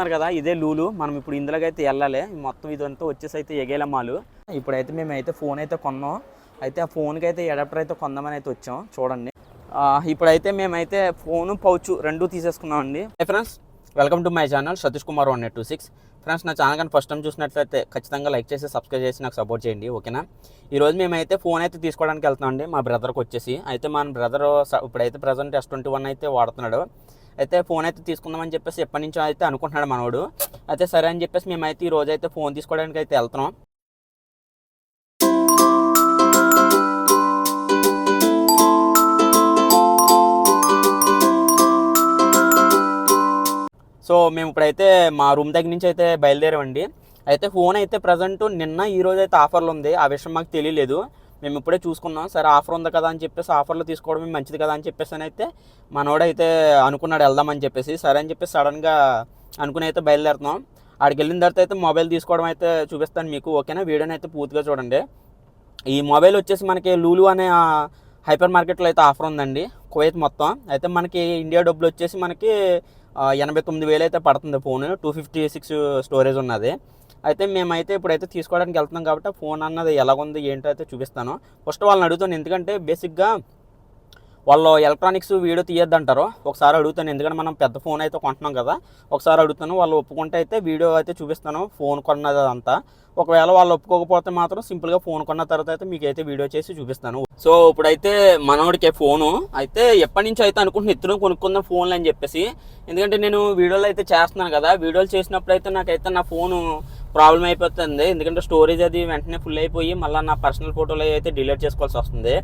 చూస్తున్నారు కదా ఇదే లూలు. మనం ఇప్పుడు ఇందులోకి అయితే వెళ్ళాలి. మొత్తం ఇదంతా వచ్చేసి అయితే ఎగేలమ్మాలు ఇప్పుడైతే మేమైతే ఫోన్ అయితే కొన్నాం. అయితే ఆ ఫోన్కి అయితే అడాప్టర్ అయితే కొందామని అయితే వచ్చాం. చూడండి. ఇప్పుడైతే మేమైతే ఫోను పౌచ్ రెండు తీసేసుకున్నామండి. Friends welcome to my channel Satish Kumar one eight two six friends నా ఛానల్ కానీ ఫస్ట్ టైం చూసినట్లయితే ఖచ్చితంగా లైక్ చేసి సబ్స్క్రైబ్ చేసి నాకు సపోర్ట్ చేయండి ఓకేనా? ఈరోజు మేమైతే ఫోన్ అయితే తీసుకోవడానికి వెళ్తున్నాం అండి మా బ్రదర్కి వచ్చేసి. అయితే మా బ్రదర్ ఇప్పుడైతే ప్రజెంట్ ఎస్ ట్వంటీ వన్ అయితే వాడుతున్నాడు. అయితే ఫోన్ అయితే తీసుకుందామని చెప్పేసి ఎప్పటి నుంచో అయితే అనుకుంటున్నాడు మనోడు. అయితే సరే అని చెప్పేసి మేమైతే ఈ రోజు అయితే ఫోన్ తీసుకోవడానికి అయితే వెళ్తున్నాం. సో మేము ఇప్పుడైతే మా రూమ్ దగ్గర నుంచి అయితే బయలుదేరామండి. అయితే ఫోన్ అయితే ప్రజెంట్ నిన్న ఈ రోజు అయితే ఆఫర్లు ఉంది. ఆ విషయం మాకు తెలియలేదు. మేము ఇప్పుడే చూసుకున్నాం. సరే ఆఫర్ ఉంది కదా అని చెప్పేసి ఆఫర్లో తీసుకోవడం మంచిది కదా అని చెప్పేసి అని అయితే మనోడైతే అనుకున్నాడు వెళ్దామని చెప్పేసి. సరే అని చెప్పేసి సడన్గా అనుకుని అయితే బయలుదేరుతున్నాం. ఆడికి వెళ్ళిన తర్వాత అయితే మొబైల్ తీసుకోవడం అయితే చూపిస్తాను మీకు ఓకేనా? వీడియోని అయితే పూర్తిగా చూడండి. ఈ మొబైల్ వచ్చేసి మనకి లూలు అనే హైపర్ మార్కెట్లో అయితే ఆఫర్ ఉందండి కువైత్ మొత్తం. అయితే మనకి ఇండియా డబ్బులు వచ్చేసి మనకి ఎనభై తొమ్మిది వేలు అయితే పడుతుంది phone. Two fifty six storage ఉన్నది. అయితే మేమైతే ఇప్పుడైతే తీసుకోవడానికి వెళ్తున్నాం కాబట్టి ఫోన్ అన్నది ఎలాగుంది ఏంటో అయితే చూపిస్తాను. ఫస్ట్ వాళ్ళని అడుగుతాను ఎందుకంటే బేసిక్గా వాళ్ళు ఎలక్ట్రానిక్స్ వీడియో తీయద్దంటారు. ఒకసారి అడుగుతాను ఎందుకంటే మనం పెద్ద ఫోన్ అయితే కొంటున్నాం కదా. ఒకసారి అడుగుతాను వాళ్ళు ఒప్పుకుంటే అయితే వీడియో అయితే చూపిస్తాను ఫోన్ కొన్నది అంతా. ఒకవేళ వాళ్ళు ఒప్పుకోకపోతే మాత్రం సింపుల్గా ఫోన్ కొన్న తర్వాత అయితే మీకు అయితే వీడియో చేసి చూపిస్తాను. సో ఇప్పుడైతే మనోడికి ఫోను. అయితే ఎప్పటి నుంచి అయితే అనుకుంటున్నా ఇద్దరు కొనుక్కుందాం ఫోన్లు అని చెప్పేసి. ఎందుకంటే నేను వీడియోలు అయితే చేస్తున్నాను కదా. వీడియోలు చేసినప్పుడు అయితే నాకైతే నా ఫోను ప్రాబ్లం అయిపోతుంది. ఎందుకంటే స్టోరేజ్ అది వెంటనే ఫుల్ అయిపోయి మళ్ళీ నా పర్సనల్ ఫోటోలు అయితే డిలీట్ చేసుకోవాల్సి వస్తుంది.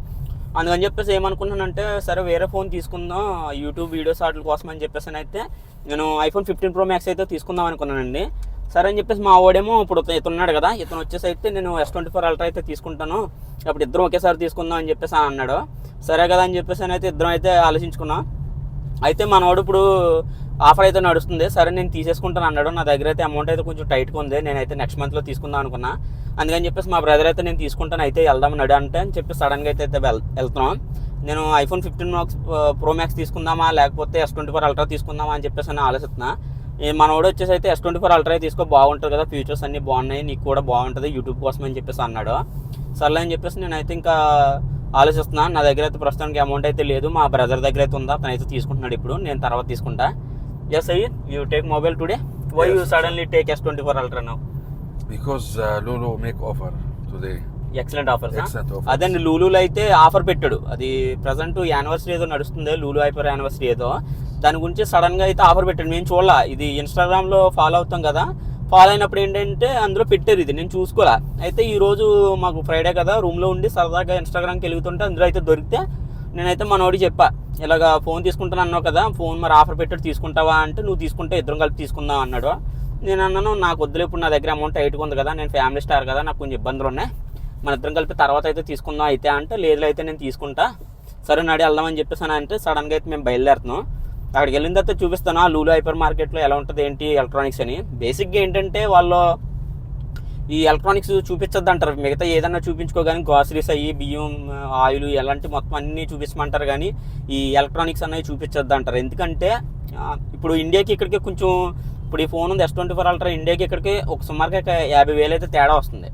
అందుకని చెప్పేసి ఏమనుకున్నానంటే సరే వేరే ఫోన్ తీసుకుందాం యూట్యూబ్ వీడియోస్ వాటి కోసం అని చెప్పేసి అయితే నేను ఐఫోన్ ఫిఫ్టీన్ ప్రో మ్యాక్స్ అయితే తీసుకుందాం అనుకున్నానండి. సరే అని చెప్పేసి మా వాడేమో ఇప్పుడు ఇతను ఉన్నాడు కదా ఇతను వచ్చేసి అయితే నేను ఎస్ ట్వంటీ ఫోర్ అల్ట్రా అయితే తీసుకుంటాను. అప్పుడు ఇద్దరం ఒకేసారి తీసుకుందాం అని చెప్పేసి అని అన్నాడు. సరే కదా అని చెప్పేసి అని అయితే ఇద్దరం అయితే ఆలోచించుకున్నాం. అయితే మనవాడు ఇప్పుడు ఆఫర్ అయితే నడుస్తుంది. సరే నేను తీసేసుకుంటాను అన్నాడు. నా దగ్గర అయితే అమౌంట్ అయితే కొంచెం టైట్గా ఉంది. నేనైతే నెక్స్ట్ మంత్లో తీసుకుందాం అనుకున్నా. అందుకని చెప్పేసి మా బ్రదర్ అయితే నేను తీసుకుంటాను. అయితే వెళ్దామన్నాడు అంటే అని చెప్పి సడన్గా అయితే అయితే వెళ్తున్నాం. నేను iPhone fifteen max pro max తీసుకుందామా? లేకపోతే ఎస్ ట్వంటీ ఫోర్ అల్ట్రా తీసుకుందామా? అని చెప్పేసి నేను ఆలోచిస్తున్నా. మనోడు వచ్చేసి అయితే ఎస్ ట్వంటీ ఫోర్ అల్ట్రా తీసుకో బాగుంటుంది కదా. ఫీచర్స్ అన్ని బాగున్నాయి. నీకు కూడా బాగుంటుంది యూట్యూబ్ కోసం అని చెప్పేసి అన్నాడు. సర్లే అని చెప్పేసి నేనైతే ఇంకా ఆలోచిస్తున్నాను నా దగ్గర అయితే ప్రస్తుతానికి అమౌంట్ అయితే లేదు. మా బ్రదర్ దగ్గర అయితే ఉందా? తనైతే అయితే తీసుకుంటున్నాడు ఇప్పుడు. నేను తర్వాత తీసుకుంటా. ఎస్ అయ్యి you take mobile today why you Yes. Suddenly take S twenty four ultra now Because uh, Lulu make offer today. Excellent offer Excellent. అదే లూలులో అయితే ఆఫర్ పెట్టాడు. అది ప్రజెంట్ యానివర్సరీ ఏదో నడుస్తుంది లూలు హైపర్ యానివర్సరీ ఏదో. దాని గురించి సడన్గా అయితే ఆఫర్ పెట్టాడు. మేము చూడాల ఇది ఇన్స్టాగ్రామ్లో ఫాలో అవుతాం కదా. ఫాలో అయినప్పుడు ఏంటంటే అందులో పెట్టారు ఇది నేను చూసుకోలే. అయితే ఈ రోజు మాకు ఫ్రైడే కదా రూమ్లో ఉండి సరదాగా ఇన్స్టాగ్రామ్కి వెలుగుతుంటే అందులో అయితే దొరికితే నేనైతే మనోడి చెప్పా ఇలాగా ఫోన్ తీసుకుంటాను అన్నావు కదా ఫోన్ మరి ఆఫర్ పెట్టాడు తీసుకుంటావా అంటే నువ్వు తీసుకుంటే ఇద్దరం కలిపి తీసుకుందాం అన్నాడు. నేను అన్నాను నాకు వద్దులే ఇప్పుడు నా దగ్గర అమౌంట్ టైట్గా ఉంది కదా నేను ఫ్యామిలీ స్టార్ కదా నాకు కొంచెం ఇబ్బందులు ఉన్నాయి. మన ఇద్దరం కలిపి తర్వాత అయితే తీసుకుందాం అయితే అంటే లేదు అయితే నేను తీసుకుంటా. సరే నడి వెళ్దామని చెప్పేసాను అని అంటే సడన్గా అయితే మేము బయలుదేరుతున్నాం. అక్కడికి వెళ్ళిన తర్వాత చూపిస్తాను ఆ లూలు హైపర్ మార్కెట్లో ఎలా ఉంటుంది ఏంటి ఎలక్ట్రానిక్స్ అని. బేసిక్గా ఏంటంటే వాళ్ళు ఈ ఎలక్ట్రానిక్స్ చూపించొద్దు అంటారు మిగతా ఏదన్నా చూపించుకోగానే గ్రాసరీస్ అయ్యి బియ్యం ఆయిల్ ఎలాంటి మొత్తం అన్నీ చూపించమంటారు కానీ ఈ ఎలక్ట్రానిక్స్ అనేవి చూపించొద్దు అంటారు ఎందుకంటే ఇప్పుడు ఇండియాకి ఇక్కడికి కొంచెం ఇప్పుడు ఈ ఫోన్ ఉంది ఎస్ ట్వంటీ ఫోర్ అల్ట్రా ఇండియాకి ఇక్కడికి ఒక సుమారుగా యాభై వేలు అయితే తేడా వస్తుంది.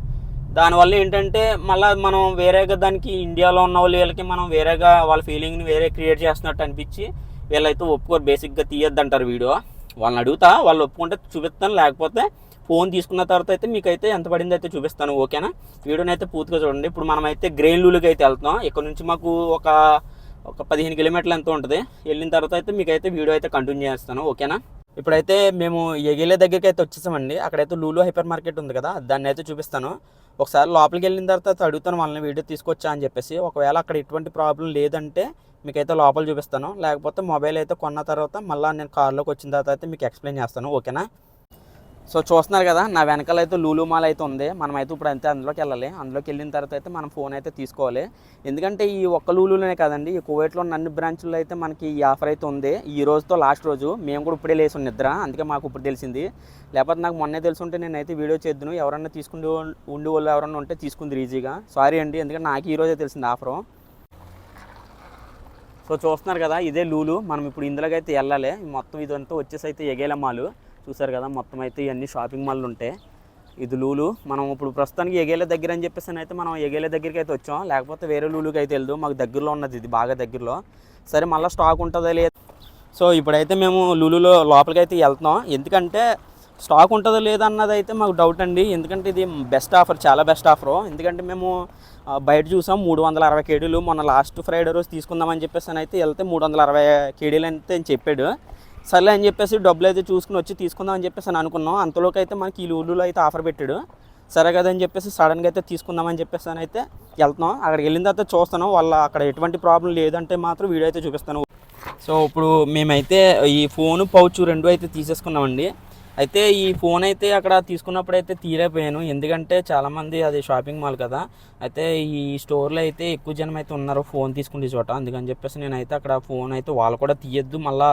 దానివల్ల ఏంటంటే మళ్ళీ మనం వేరేగా దానికి ఇండియాలో ఉన్న వాళ్ళు వీళ్ళకి మనం వేరేగా వాళ్ళ ఫీలింగ్ని వేరే క్రియేట్ చేస్తున్నట్టు అనిపించి వీళ్ళైతే ఒప్పుకోరు. బేసిక్గా తీయొద్దంటారు వీడియో. వాళ్ళని అడుగుతా వాళ్ళు ఒప్పుకుంటే చూపిస్తాను లేకపోతే ఫోన్ తీసుకున్న తర్వాత అయితే మీకైతే ఎంత పడింది అయితే చూపిస్తాను ఓకేనా? వీడియోని అయితే పూర్తిగా చూడండి. ఇప్పుడు మనం అయితే గ్రెయిన్ లూలుకి అయితే వెళ్తున్నాం. ఇక్కడ నుంచి మాకు ఒక ఒక పదిహేను కిలోమీటర్లు ఎంత ఉంటుంది? వెళ్ళిన తర్వాత అయితే మీకైతే వీడియో అయితే కంటిన్యూ చేస్తాను ఓకేనా? ఇప్పుడైతే మేము ఎగిలే దగ్గరికి అయితే వచ్చేసామండి. అక్కడైతే లూలు హైపర్ మార్కెట్ ఉంది కదా దాన్ని అయితే చూపిస్తాను. ఒకసారి లోపలికి వెళ్ళిన తర్వాత అడుగుతాను వాళ్ళని వీడియో తీసుకొచ్చా అని చెప్పేసి. ఒకవేళ అక్కడ ఎటువంటి ప్రాబ్లం లేదంటే మీకైతే లోపల చూపిస్తాను. లేకపోతే మొబైల్ అయితే కొన్న తర్వాత మళ్ళీ నేను కార్లోకి వచ్చిన తర్వాత అయితే మీకు ఎక్స్ప్లెయిన్ చేస్తాను ఓకేనా? సో చూస్తున్నారు కదా నా వెనకాల అయితే లూలు మాల్ అయితే ఉంది. మనం అయితే ఇప్పుడు అంతే అందులోకి వెళ్ళాలి. అందులోకి వెళ్ళిన తర్వాత అయితే మనం ఫోన్ అయితే తీసుకోవాలి. ఎందుకంటే ఈ ఒక్క లూలులోనే కదండి ఈ కువైట్లో ఉన్న అన్ని బ్రాంచుల్లో అయితే మనకి ఈ ఆఫర్ అయితే ఉంది. ఈ రోజుతో లాస్ట్ రోజు మేము కూడా ఇప్పుడే లేసి నిద్ర. అందుకే మాకు ఇప్పుడు తెలిసింది. లేకపోతే నాకు మొన్నే తెలుసుంటే నేనైతే వీడియో చేద్దును. ఎవరన్నా తీసుకుంటూ ఉండి వాళ్ళు ఎవరన్నా ఉంటే తీసుకుంది ఈజీగా. సారీ అండి ఎందుకంటే నాకు ఈ రోజే తెలిసింది ఆఫరు సో చూస్తున్నారు కదా ఇదే లూలు మనం ఇప్పుడు ఇందులోకి అయితే వెళ్ళాలి. మొత్తం ఇదంతా వచ్చేసి అయితే ఎగేల మాలు. చూసారు కదా మొత్తం అయితే ఇవన్నీ షాపింగ్ మాల్ ఉంటాయి ఇది లూలు. మనం ఇప్పుడు ప్రస్తుతానికి ఎగేల దగ్గర అని చెప్పేసి అయితే మనం ఎగేల దగ్గరికి అయితే వచ్చాం. లేకపోతే వేరే లూలుకి అయితే వెళ్దాం. మాకు దగ్గరలో ఉన్నది ఇది బాగా దగ్గరలో. సరే మళ్ళీ స్టాక్ ఉంటుందా లేదు. సో ఇప్పుడైతే మేము లూలులో లోపలికి అయితే వెళ్తున్నాం. ఎందుకంటే స్టాక్ ఉంటుందో లేదా అన్నది అయితే మాకు డౌట్ అండి. ఎందుకంటే ఇది బెస్ట్ ఆఫర్ చాలా బెస్ట్ ఆఫర్. ఎందుకంటే మేము బయట చూసాం మూడు వందల అరవై కేడీలు. మొన్న లాస్ట్ ఫ్రైడే రోజు తీసుకుందామని చెప్పేసి అని అయితే వెళ్తే మూడు వందల అరవై కేడీలు అయితే చెప్పాడు. సర్లే అని చెప్పేసి డబ్బులు అయితే చూసుకుని వచ్చి తీసుకుందాం అని చెప్పేసి అని అనుకున్నాం. అంతలోకి అయితే మనకి ఈ లూలులో అయితే ఆఫర్ పెట్టాడు. సరే కదని చెప్పేసి సడన్గా అయితే తీసుకుందామని చెప్పేసి అని అయితే వెళ్తున్నాం. అక్కడికి వెళ్ళిన తర్వాత చూస్తాను వాళ్ళ అక్కడ ఎటువంటి ప్రాబ్లం లేదంటే మాత్రం వీడియో అయితే చూపిస్తాను. సో ఇప్పుడు మేమైతే ఈ ఫోన్ పౌచ్ రెండు అయితే తీసేసుకున్నామండి. అయితే ఈ ఫోన్ అయితే అక్కడ తీసుకున్నప్పుడు అయితే తీరైపోయాను. ఎందుకంటే చాలామంది అది షాపింగ్ మాల్ కదా. అయితే ఈ స్టోర్లో అయితే ఎక్కువ జనం అయితే ఉన్నారు ఫోన్ తీసుకునే చోట. అందుకని చెప్పేసి నేనైతే అక్కడ ఫోన్ అయితే వాళ్ళు కూడా తీయద్దు. మళ్ళీ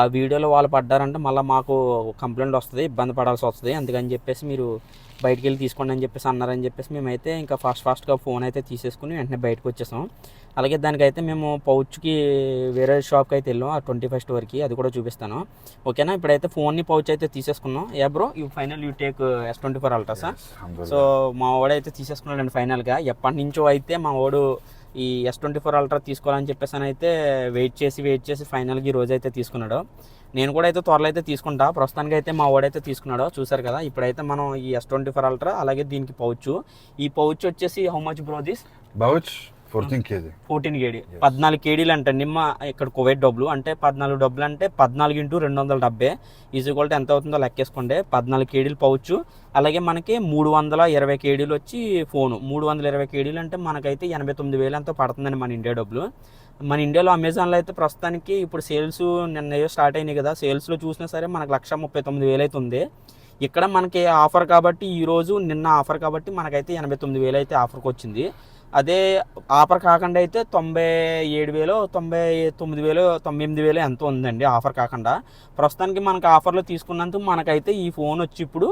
ఆ వీడియోలో వాళ్ళు పడ్డారంటే మళ్ళీ మాకు కంప్లైంట్ వస్తుంది ఇబ్బంది పడాల్సి వస్తుంది. అందుకని చెప్పేసి మీరు బయటికి వెళ్ళి తీసుకోండి అని చెప్పేసి అన్నారని చెప్పేసి మేమైతే ఇంకా ఫాస్ట్ ఫాస్ట్గా ఫోన్ అయితే తీసేసుకుని వెంటనే బయటకు వచ్చేసాం. అలాగే దానికైతే మేము పౌచ్కి వేరే షాప్కి అయితే వెళ్ళాం ఆ ట్వంటీ ఫస్ట్ వరకు. అది కూడా చూపిస్తాను. ఓకేనా? ఇప్పుడైతే ఫోన్ని పౌచ్ అయితే తీసేసుకున్నాం. Hey bro you final you take S twenty four ultra sir. So మా వాడైతే తీసేసుకున్నాడండి ఫైనల్గా. ఎప్పటి నుంచో అయితే మా వాడు ఈ ఎస్ ట్వంటీ ఫోర్ అల్ట్రా తీసుకోవాలని చెప్పేసి అని అయితే వెయిట్ చేసి వెయిట్ చేసి ఫైనల్గా ఈ రోజు అయితే తీసుకున్నాడు. నేను కూడా అయితే త్వరలో అయితే తీసుకుంటా. ప్రస్తుతానికి అయితే మా వాడైతే తీసుకున్నాడు. చూసారు కదా ఇప్పుడైతే మనం ఈ ఎస్ ట్వంటీ ఫోర్ అల్ట్రా అలాగే దీనికి పౌచ్. ఈ పౌచ్ వచ్చేసి how much bro this Pouch 14 kg. Fourteen KD పద్నాలుగు కేడీలు అంటే. నిమ్మ ఇక్కడ కువైట్ డబ్బులు. అంటే పద్నాలుగు డబ్బులు అంటే పద్నాలుగు ఇంటూ రెండు వందల డెబ్బై. ఈజీక్వల్ ఎంత అవుతుందో లెక్కేసుకోండి. పద్నాలుగు కేడీలు పౌచ్. అలాగే మనకి మూడు వందల ఇరవై కేడీలు వచ్చి ఫోను. మూడు వందల ఇరవై కేడీలు అంటే మనకైతే ఎనభై తొమ్మిది వేలు ఎంతో పడుతుందండి మన ఇండియా డబ్బులు. మన ఇండియాలో అమెజాన్లో అయితే ప్రస్తుతానికి ఇప్పుడు సేల్స్ నిన్న స్టార్ట్ అయినాయి కదా. సేల్స్లో చూసినా సరే మనకు లక్ష ముప్పై తొమ్మిది వేలు అయితే ఉంది. ఇక్కడ మనకి ఆఫర్ కాబట్టి ఈరోజు నిన్న ఆఫర్ కాబట్టి మనకైతే ఎనభై తొమ్మిది వేలు అయితే ఆఫర్కి వచ్చింది. అదే ఆఫర్ కాకుండా అయితే తొంభై ఏడు వేలు తొంభై తొమ్మిది వేలు తొంభై ఎనిమిది వేలు ఎంతో ఉందండి ఆఫర్ కాకుండా. ప్రస్తుతానికి మనకు ఆఫర్లో తీసుకున్నందుకు మనకైతే ఈ ఫోన్ వచ్చి ఇప్పుడు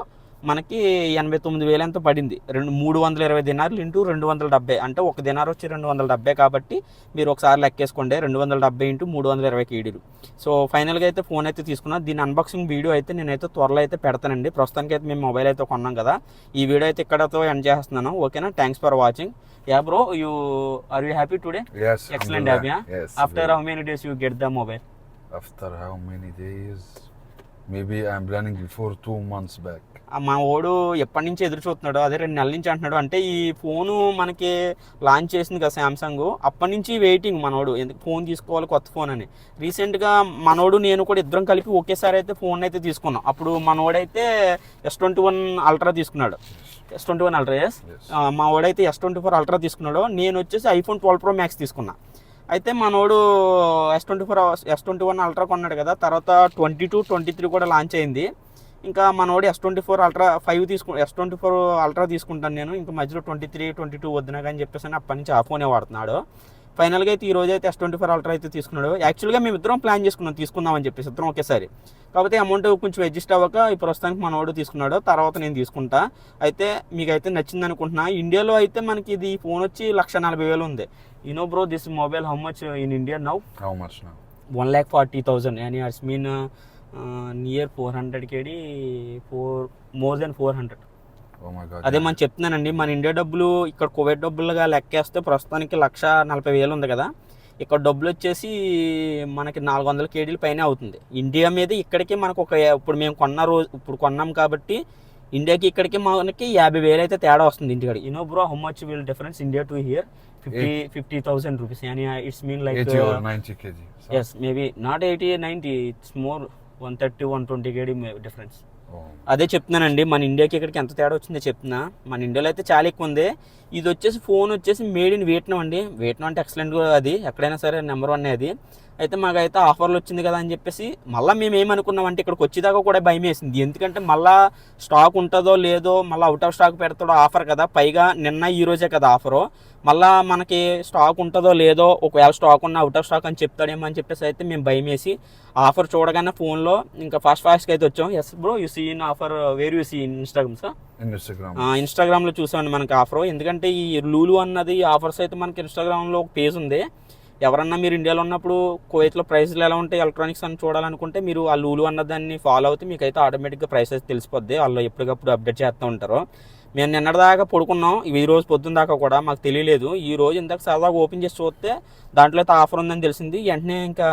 మనకి ఎనభై తొమ్మిది వేలు ఎంత పడింది. రెండు మూడు వందల ఇరవై దినార్లు ఇంటూ రెండు వందల డెబ్బై. అంటే ఒక దినార్ వచ్చి రెండు వందల డెబ్బై కాబట్టి మీరు ఒకసారి లెక్కేసుకోండి. రెండు వందల డెబ్బై ఇంటూ మూడు వందల ఇరవై కేడీలు సో ఫైనల్గా అయితే ఫోన్ అయితే తీసుకున్నా. దీని అన్బాక్సింగ్ వీడియో అయితే నేనైతే త్వరలో అయితే పెడతానండి. ప్రస్తుతానికి అయితే మేము మొబైల్ అయితే కొన్నాం కదా. ఈ వీడియో అయితే ఇక్కడతో ఎండ్ చేస్తున్నాను. ఓకేనా? Thanks for watching ya bro you are you happy today. Excellent. Happy. After how many days you get the mobile After how many days? Maybe I'm planning before two months back. మా ఓడు ఎప్పటి నుంచి ఎదురు చూస్తున్నాడు అదే రెండు నెలల నుంచి అంటున్నాడు. అంటే ఈ ఫోను మనకి లాంచ్ చేసింది కదా శాంసంగ్ అప్పటి నుంచి వెయిటింగ్ మనోడు ఎందుకు ఫోన్ తీసుకోవాలి కొత్త ఫోన్ అని. రీసెంట్గా మనోడు నేను కూడా ఇద్దరం కలిపి ఒకేసారి అయితే ఫోన్ అయితే తీసుకున్నాం. అప్పుడు మనోడైతే ఎస్ ట్వంటీ వన్ అల్ట్రా తీసుకున్నాడు. S twenty one ultra S Yes. మా వాడైతే ఎస్ ట్వంటీ ఫోర్ అల్ట్రా తీసుకున్నాడు. నేను వచ్చేసి ఐఫోన్ ట్వెల్వ్ ప్రో మ్యాక్స్ తీసుకున్నా. అయితే మనోడు S twenty four S twenty one ultra కొన్నాడు కదా. తర్వాత ట్వంటీ టూ ట్వంటీ త్రీ కూడా లాంచ్ అయింది. ఇంకా మనోడు S twenty four ultra five తీసుకు ఎస్ ట్వంటీ ఫోర్ అల్ట్రా తీసుకుంటాను నేను. ఇంకా మధ్యలో ట్వంటీ త్రీ ట్వంటీ టూ వద్దునా కానీ చెప్పేసి అని అప్పటి నుంచి ఆ ఫోనే వాడుతున్నాడు. ఫైనల్గా అయితే ఈ రోజు అయితే ఎస్ ట్వంటీ ఫోర్ అల్ట్రా అయితే తీసుకున్నాడు. యాక్చువల్గా మేము ఇద్దరం ప్లాన్ చేసుకున్నాం తీసుకుందామని చెప్పేసి ఇద్దరం ఒకేసారి. కాకపోతే అమౌంట్ కొంచెం అడ్జస్ట్ అవ్వక ఈ ప్రస్తుతానికి మనోడు తీసుకున్నాడు. తర్వాత నేను తీసుకుంటా. అయితే మీకు అయితే నచ్చింది అనుకుంటున్నా. ఇండియాలో అయితే మనకి ఇది ఫోన్ వచ్చి లక్ష నలభై వేలు ఉంది. You know bro this mobile how much in India now much now? One lakh forty thousand and it's mean near four hundred KD four more than four hundred. అదే మనం చెప్తున్నానండి మన ఇండియా డబ్బులు ఇక్కడ కువైట్ డబ్బులుగా లెక్కేస్తే ప్రస్తుతానికి లక్ష నలభై వేలు ఉంది కదా. ఇక్కడ డబ్బులు వచ్చేసి మనకి నాలుగు వందల కేడీల పైన అవుతుంది. ఇండియా మీద ఇక్కడికి మనకు ఒక ఇప్పుడు మేము కొన్న రోజు ఇప్పుడు కొన్నాం కాబట్టి ఇండియాకి ఇక్కడికి మనకి యాభై వేలు అయితే తేడా వస్తుంది ఇంటికాడ you know bro how much will difference India to here fifty fifty thousand rupees అని it's mean like 80 or 90 kg. So- yes maybe not eighty ninety it's more one thirty one twenty KD difference. అదే చెప్తున్నానండి మన ఇండియాకి ఇక్కడికి ఎంత తేడా వచ్చిందో చెప్తున్నా. మన ఇండియాలో అయితే చాలా ఎక్కువ ఉంది. ఇది వచ్చేసి ఫోన్ వచ్చేసి మేడ్ ఇన్ వియట్నాం అండి. వియట్నాం అంటే ఎక్సలెంట్ అది. ఎక్కడైనా సరే నెంబర్ వన్ అది. అయితే మాకైతే ఆఫర్లు వచ్చింది కదా అని చెప్పేసి మళ్ళీ మేము ఏమనుకున్నాం అంటే ఇక్కడికి వచ్చేదాకా కూడా భయం వేసింది. ఎందుకంటే మళ్ళీ స్టాక్ ఉంటుందో లేదో మళ్ళీ అవుట్ ఆఫ్ స్టాక్ పెడతాడో ఆఫర్ కదా. పైగా నిన్న ఈ రోజే కదా ఆఫరు మళ్ళా మనకి స్టాక్ ఉంటుందో లేదో ఒకవేళ స్టాక్ ఉన్న అవుట్ ఆఫ్ స్టాక్ అని చెప్తాడేమో అని చెప్పేసి అయితే మేము భయం వేసి ఆఫర్ చూడగానే ఫోన్లో ఇంకా ఫాస్ట్ ఫాస్ట్గా అయితే వచ్చాం. Yes bro you see in offer where you see in Instagram sir Instagram. ఇన్స్టాగ్రామ్లో చూసామండి మనకి ఆఫర్ ఎందుకంటే ఈ లూలు అన్నది ఆఫర్స్ అయితే మనకి ఇన్స్టాగ్రామ్లో ఒక పేజ్ ఉంది. ఎవరన్నా మీరు ఇండియాలో ఉన్నప్పుడు కువైట్లో ప్రైస్లు ఎలా ఉంటాయి ఎలక్ట్రానిక్స్ అని చూడాలనుకుంటే మీరు ఆ లూలు అన్న దాన్ని ఫాలో అవుతే మీకైతే ఆటోమేటిక్గా ఆటోమేటిక్గా ప్రైసెస్ తెలిసిపోద్ది. వాళ్ళు ఎప్పటికప్పుడు అప్డేట్ చేస్తూ ఉంటారు. మేము నిన్నటిదాకా పడుకున్నాం. ఈ రోజు పొద్దున్న దాకా కూడా మాకు తెలియలేదు. ఈ రోజు ఇందాక సరదాగా ఓపెన్ చేసి చూస్తే దాంట్లో అయితే ఆఫర్ ఉందని తెలిసింది. వెంటనే ఇంకా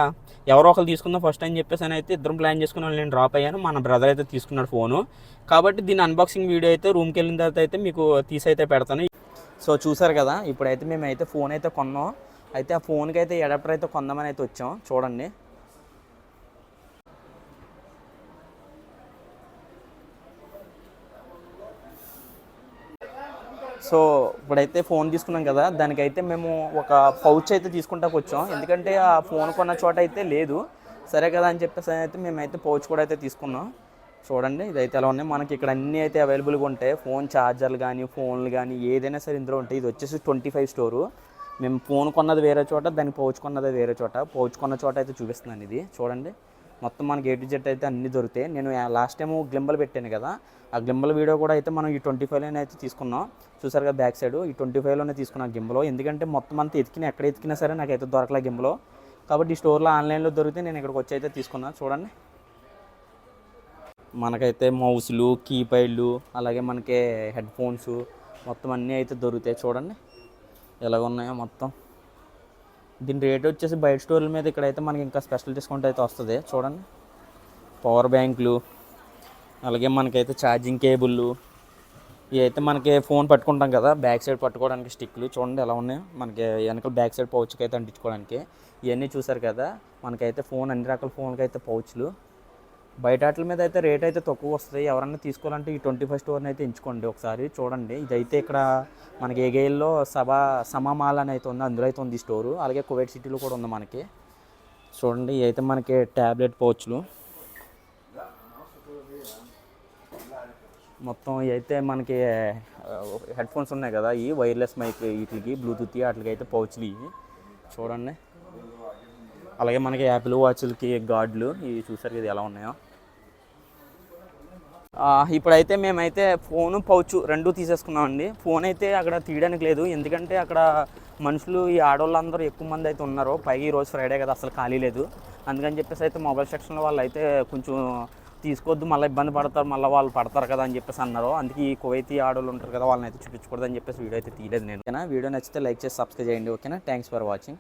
ఎవరో ఒకరు తీసుకుందాం ఫస్ట్ అని చెప్పేసి అని అయితే ఇద్దరం ప్లాన్ చేసుకుని నేను డ్రాప్ అయ్యాను. మన బ్రదర్ అయితే తీసుకున్నాడు ఫోను కాబట్టి దీని అన్బాక్సింగ్ వీడియో అయితే రూమ్కి వెళ్ళిన తర్వాత అయితే మీకు తీసి అయితే పెడతాను. సో చూసారు కదా ఇప్పుడైతే మేమైతే ఫోన్ అయితే కొన్నాం. అయితే ఆ ఫోన్కి అయితే అడాప్టర్ అయితే కొందామని అయితే వచ్చాం. చూడండి. సో ఇప్పుడైతే ఫోన్ తీసుకున్నాం కదా దానికైతే మేము ఒక పౌచ్ అయితే తీసుకుంటాకు వచ్చాం. ఎందుకంటే ఆ ఫోన్ కొన్న చోట అయితే లేదు. సరే కదా అని చెప్పేసి అయితే మేమైతే పౌచ్ కూడా అయితే తీసుకున్నాం. చూడండి ఇదైతే ఎలా ఉన్నాయి. మనకి ఇక్కడ అన్నీ అయితే అవైలబుల్గా ఉంటాయి. ఫోన్ ఛార్జర్లు కానీ ఫోన్లు కానీ ఏదైనా సరే ఇందులో ఉంటాయి. ఇది వచ్చేసి ట్వంటీ ఫైవ్ స్టోరు. మేము ఫోన్ కొన్నది వేరే చోట దాన్ని పౌచ్ కొన్నది వేరే చోట. పౌచ్ కొన్న చోట అయితే చూపిస్తున్నాను ఇది. చూడండి. మొత్తం మనకి ఏ టు జెడ్ అయితే అన్ని దొరుకుతాయి. నేను లాస్ట్ టైం గ్లింబల్ పెట్టాను కదా. ఆ గ్లింబల్ వీడియో కూడా అయితే మనం ఈ ట్వంటీ ఫైవ్లోనే అయితే తీసుకున్నాం. చూసారు కదా బ్యాక్ సైడ్ ఈ ట్వంటీ ఫైవ్లోనే తీసుకున్నాం గింబలో ఎందుకంటే మొత్తం అంతా ఎతికిన ఎక్కడ ఎతికినా సరే నాకైతే దొరకలే గింబలో కాబట్టి ఈ స్టోర్లో ఆన్లైన్లో దొరికితే నేను ఇక్కడికి వచ్చి అయితే తీసుకున్నాను చూడండి. మనకైతే మౌస్లు కీప్యాడ్లు అలాగే మనకి హెడ్ ఫోన్స్ మొత్తం అన్నీ అయితే దొరుకుతాయి. చూడండి. ఉన్నాయో మొత్తం. దీని రేట్ వచ్చేసి బయట స్టోర్ల మీద ఇక్కడైతే మనకి ఇంకా స్పెషల్ డిస్కౌంట్ అయితే వస్తుంది. చూడండి. పవర్ బ్యాంకులు అలాగే మనకైతే ఛార్జింగ్ కేబుల్లు ఇవైతే మనకి ఫోన్ పట్టుకుంటాం కదా బ్యాక్ సైడ్ పట్టుకోవడానికి స్టిక్లు చూడండి ఎలా ఉన్నాయో. మనకి వెనకాల బ్యాక్ సైడ్ పౌచ్కి అయితే అంటించుకోవడానికి. ఇవన్నీ చూసారు కదా మనకైతే ఫోన్ అన్ని రకాల ఫోన్కి అయితే పౌచ్లు బయట వాటి మీద అయితే రేట్ అయితే తక్కువ వస్తుంది. ఎవరన్నా తీసుకోవాలంటే ఈ ట్వంటీ ఫస్ట్ స్టోర్ని అయితే ఎంచుకోండి ఒకసారి చూడండి. ఇదైతే ఇక్కడ మనకి ఏగేల్లో సభా సమామాల్ అని అయితే ఉంది అందులో అయితే ఉంది ఈ స్టోరు అలాగే కువైట్ సిటీలో కూడా ఉంది మనకి. చూడండి ఇదైతే మనకి ట్యాబ్లెట్ పౌచ్లు మొత్తం ఇవి అయితే మనకి హెడ్ ఫోన్స్ ఉన్నాయి కదా ఈ వైర్లెస్ మైక్ వీటికి బ్లూటూత్ వాటికి అయితే పౌచ్లు ఇవి. చూడండి. అలాగే మనకి యాపిల్ వాచ్లకి గాడ్లు ఇవి చూసారు ఇది ఎలా ఉన్నాయో. ఇప్పుడైతే మేమైతే ఫోను పౌచ్ రెండు తీసేసుకున్నామండి. ఫోన్ అయితే అక్కడ తీయడానికి లేదు. ఎందుకంటే అక్కడ మనుషులు ఈ ఆడవాళ్ళందరూ ఎక్కువ మంది అయితే ఉన్నారు. పైగా ఈరోజు ఫ్రైడే కదా అసలు ఖాళీ లేదు. అందుకని చెప్పేసి అయితే మొబైల్ సెక్షన్లో వాళ్ళు అయితే కొంచెం తీసుకోవద్దు మళ్ళీ ఇబ్బంది పడతారు మళ్ళీ వాళ్ళు పడతారు కదా అని చెప్పేసి అన్నారు. అందుకే ఈ కువైతీ ఆడవాళ్ళు ఉంటారు కదా వాళ్ళని అయితే చూపించకూడదు అని చెప్పేసి వీడియో అయితే తీయలేదు నేను. ఓకేనా? వీడియో నచ్చితే లైక్ చేసి సబ్స్క్రైబ్ చేయండి. ఓకేనా? Thanks for watching.